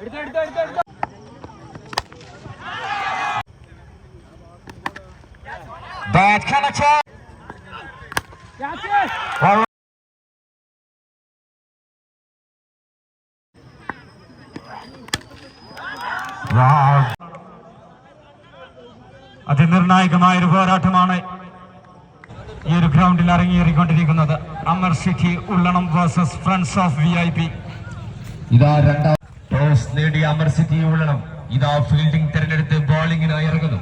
Attack. Wow. അതിനിർണായകമായ ഒരു പോരാട്ടമാണ് ഈ ഒരു ഗ്രൗണ്ടിൽ ഇറങ്ങിയേറിക്കൊണ്ടിരിക്കുന്നത് Amar city Ullanam versus friends of V I P ഇതാ രണ്ടാം ടോസ് നേടിയ അമർ സിറ്റി ഉള്ളണം. ഇതാ ഫീൽഡിംഗ് തെരഞ്ഞെടുത്ത് ബോളിംഗിനായി ഇറങ്ങുന്നു!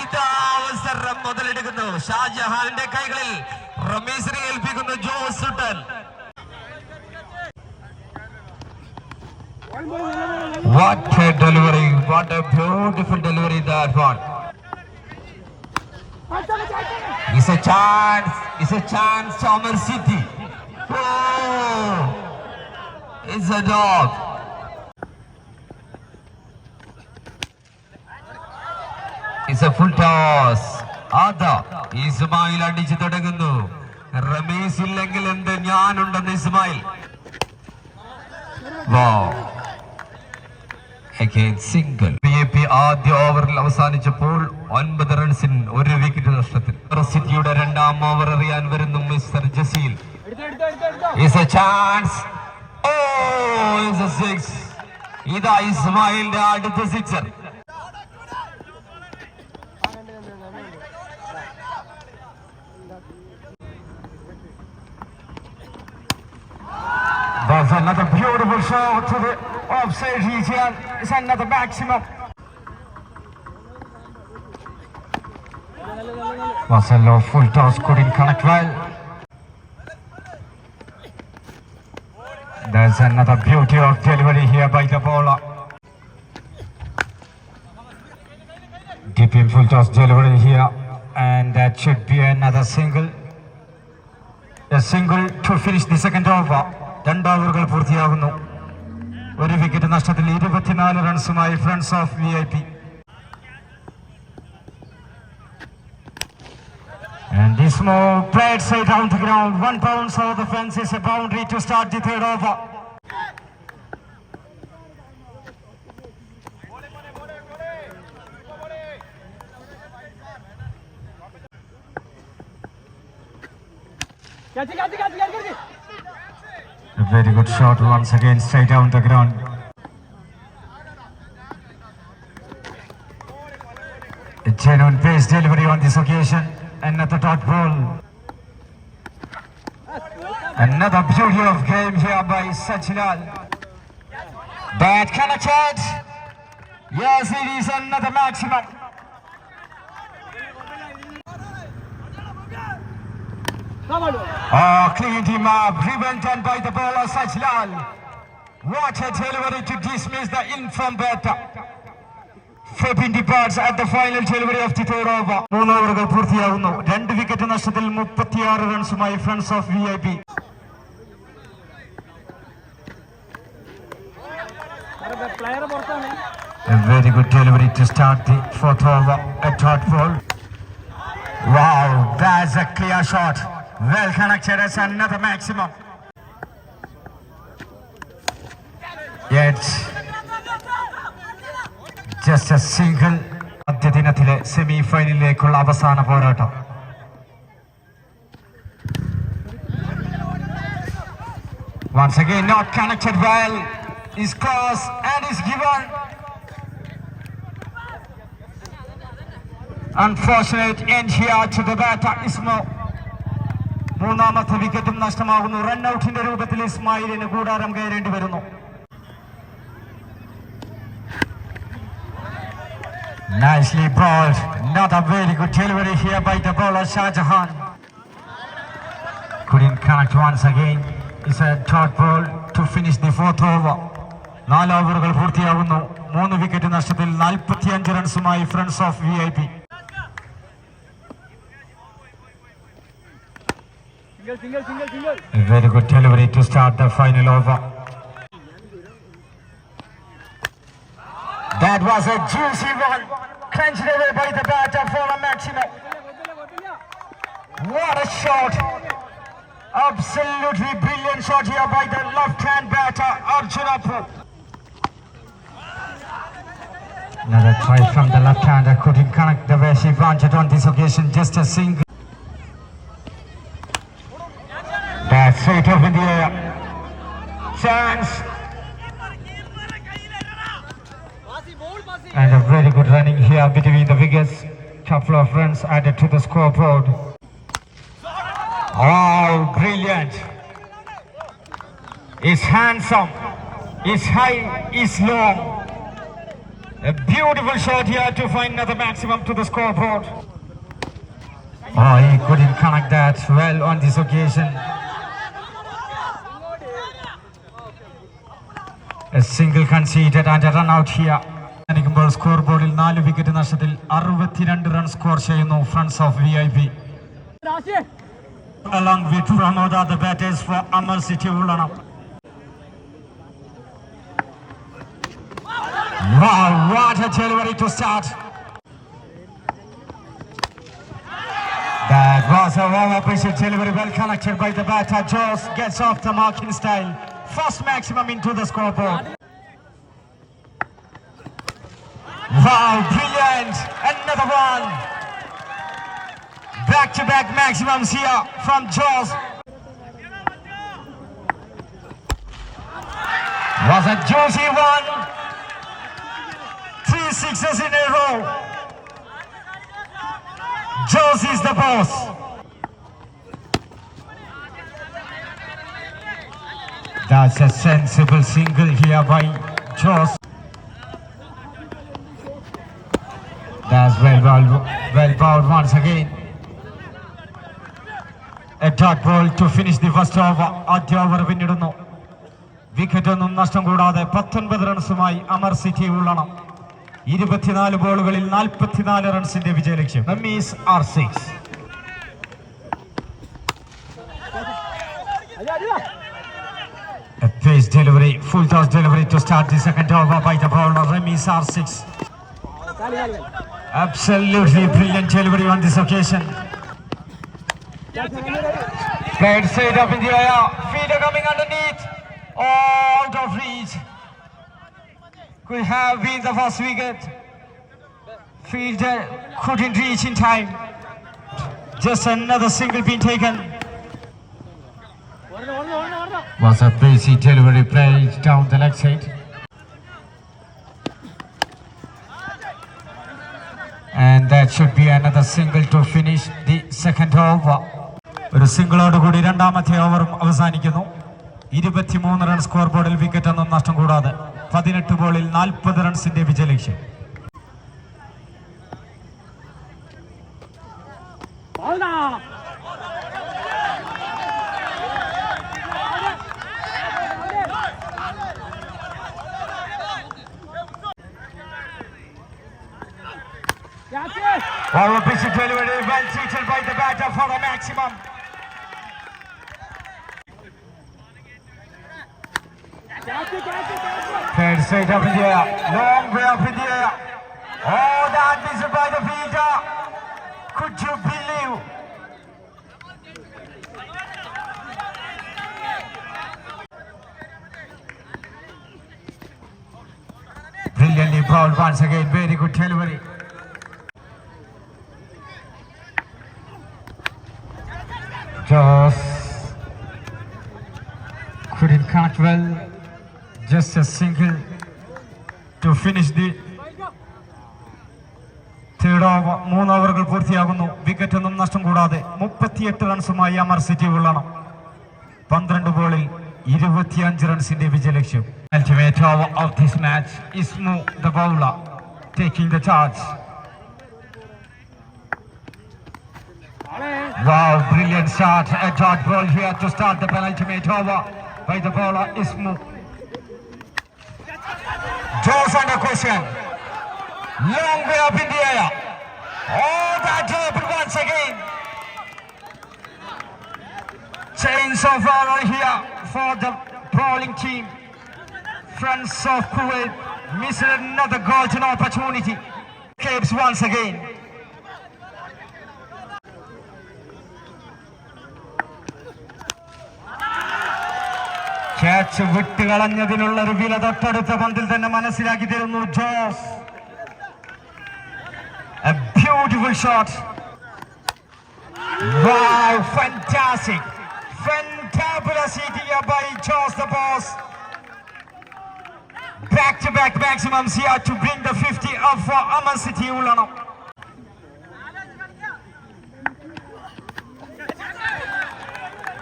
ഇതാ അവസരം മുതലെടുക്കുന്നു. ഷാജഹാന്റെ കൈകളിൽ What a delivery! What a beautiful delivery that one! It's a chance! It's a chance to Amar City! Oh! It's a dog! It's a full toss. Ada! Ismail Ismail അടിച്ചു Illengil Ramees ഇല്ലെങ്കിൽ എന്ത് Ismail! Ismail single ആദ്യ ഓവറിൽ അവസാനിച്ചപ്പോൾ ഒൻപത് റൺസിൻ ഒരു wicket നഷ്ടത്തിൽ. സിറ്റിയുടെ രണ്ടാം ഓവർ എറിയാൻ വരുന്നു mister Jaseel. Is a chance oh is a six ഇതാ ഇസ്മായിലിന്റെ അടുത്ത sixer That's another beautiful shot to the offside region. It's another maximum. Was low full toss, couldn't connect well. There's another beauty of delivery here by the bowler. Deep in full toss delivery here, and that should be another single. A single to finish the second over. രണ്ട് ഓവറുകൾ പൂർത്തിയാകുന്നു ഒരു wicket നഷ്ടത്തിൽ ഇരുപത്തിനാല് റൺസുമായി friends of V I P And this move played straight down the ground. One bounce over the fence is a boundary to start the third over. A very good shot once again straight down the ground. A genuine pace delivery on this occasion. Another dot ball. Another beauty of game here by Sachinal. Bad connected. Yes, it is another maximum. Oh, cleaned him up. Driven done by the bowler Sajlal. What a delivery to dismiss the in-from batter. Flipping departs at the final delivery of the third over. മൂന്ന് ഓവറുകൾ പൂർത്തിയാകുന്നു രണ്ട് wicket നഷ്ടത്തിൽ മുപ്പത്തിയാറ് റൺസുമായി friends of V I P A very good delivery to start the fourth over. A dot ball. Wow, that's a clear shot. Well connected as another maximum. Yet, just a single ആദ്യ ദിനത്തിലെ semi ഫൈനലിലേക്കുള്ള അവസാന പോരാട്ടം Once again, not connected well. Is cross and is given. Unfortunate end here to the batter Ismo. മൂന്നാമത്തെ വിക്കറ്റും നഷ്ടമാകുന്നു റൺഔട്ടിന്റെ രൂപത്തിൽ ഇസ്മായിലിന് കൂടാരം കയറേണ്ടി വരുന്നു Nicely bowled. Not a very good delivery here by the bowler Shah Jahan. Couldn't connect once again. It's a short ball to finish the fourth over. നാല് ഓവറുകൾ പൂർത്തിയാകുന്നു മൂന്ന് wicket നഷ്ടത്തിൽ നാൽപ്പത്തിയഞ്ച് റൺസുമായി friends of V I P A very good delivery to start the final over. That was a juicy one, clenched away by the batter for a maximum. What a shot! Absolutely brilliant shot here by the left-hand batter, Arjunapu. Another try from the left-hander couldn't connect the way she wanted on this occasion, just a single. Chance. And a very good running here between the wickets. Couple of runs added to the scoreboard. Oh, brilliant. It's handsome. It's high. It's long. A beautiful shot here to find another maximum to the scoreboard. Oh, he couldn't connect that well on this occasion. A single conceded and a run out here. ിക്കുമ്പോൾ score ബോർഡിൽ നാല് wicket നഷ്ടത്തിൽ അറുപത്തിരണ്ട് run score ചെയ്യുന്നു friends of V I P along with Ramoda, the batters for Amar City Ulanam. Wow, what a delivery to start. That was a well pitched delivery, well connected by the batter. Jones gets off the mark in style. First maximum into the scoreboard. Wow, brilliant! Another one. Back-to-back maximums here from Jaws. Was a juicy one. Three sixes in a row. Jaws is the boss. That's a sensible single here by Joss. That's well bowled, well bowled once again. A dot ball to finish the first over. ആദ്യ over പിന്നിടുന്നു Ulana. Idipatinal നഷ്ടം കൂടാതെ പത്തൊൻപത് റൺസുമായി Amar city Ullanam ഇരുപത്തിനാല് ബോളുകളിൽ നാൽപ്പത്തിനാല് റൺസിന്റെ വിജയലക്ഷ്യം Rameez are six Delivery, full toss delivery to start the second over by the bowler Remy R6. Absolutely brilliant delivery on this occasion. Played straight up in the air. Feeder coming underneath. Out of reach. Could have been the first wicket. Fielder couldn't reach in time. Just another single being taken. Was a busy delivery play down the leg side. And that should be another single to finish the second over. ഒരു സിംഗിളോട് കൂടി രണ്ടാമത്തെ ഓവറും അവസാനിക്കുന്നു ഇരുപത്തിമൂന്ന് run score ബോർഡിൽ wicket ഒന്നും നഷ്ടം കൂടാതെ പതിനെട്ട് ബോളിൽ നാൽപ്പത് റൺസിന്റെ വിജയലക്ഷ്യം Our maximum. Played straight up in the air, long way up in the air. Oh, that is by the fielder. Could you believe? Brilliantly bowled once again, very good delivery. Just couldn't catch well. Just a single to finish the third over മൂന്ന് ഓവറുകൾ പൂർത്തിയാകുന്നു. Wicket നഷ്ടം കൂടാതെ മുപ്പത്തിയെട്ട് റൺസുമായി Amar city Ullanam. പന്ത്രണ്ട് ബോളിൽ ഇരുപത്തിയഞ്ച് റൺസിന്റെ വിജയലക്ഷ്യം. Ultimate over of this match Ismu the bowler taking the charge Wow, brilliant shot. A dot ball here to start the penultimate over by the bowler Ismu. Draws under question. Long way up in the air. Oh, that double once again. Chains of honor here for the bowling team. Friends of Kuwait Missed another golden opportunity. Capes once again. Catch വിട്ടുകളഞ്ഞതിനുള്ള ഒരു വില തൊട്ടടുത്ത പന്തിൽ തന്നെ മനസ്സിലാക്കി തരുന്നു Jose A beautiful shot. Wow, fantastic. Fantabulous hit here by Jos the boss. Back to back maximums here to bring the 50 up for Aman City Ulanam.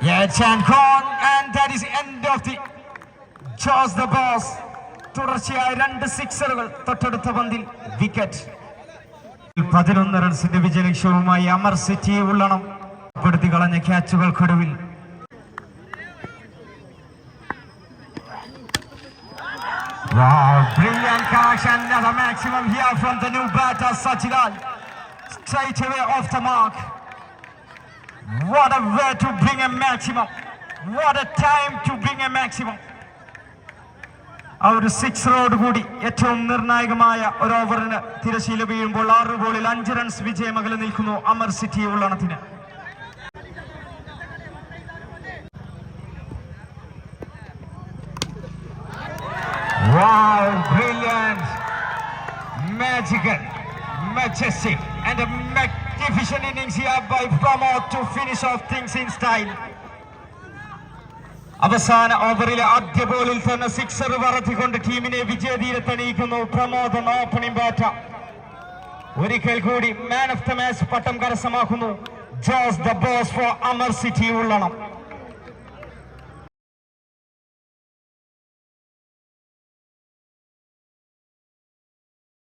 Yeah, Chan Kong, and that is end of the Jos the boss. തുടർച്ചയായ രണ്ട് സിക്സറുകൾ തൊട്ടടുത്ത പന്തിൽ wicket പതിനൊന്ന് റൺസിന്റെ വിജയലക്ഷ്യവുമായി Amar city Ullanam പെടുത്തി കളഞ്ഞ ക്യാച്ചുകൾക്കൊടുവിൽ Wow, brilliant catch, another maximum here from the new batter Sachilal. Straight away off the mark. What a way to bring a maximum. What a time to bring a maximum. ആ ഒരു സിക്സറോട് കൂടി ഏറ്റവും നിർണായകമായ ഒരു ഓവറിന് തിരശീല വീഴുമ്പോൾ ആറ് ബോളിൽ അഞ്ച് റൺസ് വിജയമകൽ നിൽക്കുന്നു അമർ സിറ്റി ഉള്ളണത്തിന് Wow, brilliant, magical, majestic, magnificent innings here by Pramod to finish off things in style. അവസാന ഓവറിലെ ആദ്യ ബോളിൽ തന്നെ സിക്സർ പറത്തിക്കൊണ്ട് ടീമിനെ വിജയതീരത്തണിയിക്കുന്നു പ്രമോദ് ഓപ്പണിംഗ് ബാറ്റ ഒരിക്കൽ കൂടി മാൻ ഓഫ് ദ മാച്ച് പട്ടം കരസ്ഥമാക്കുന്നു. Jose the boss for Amar city Ullanam.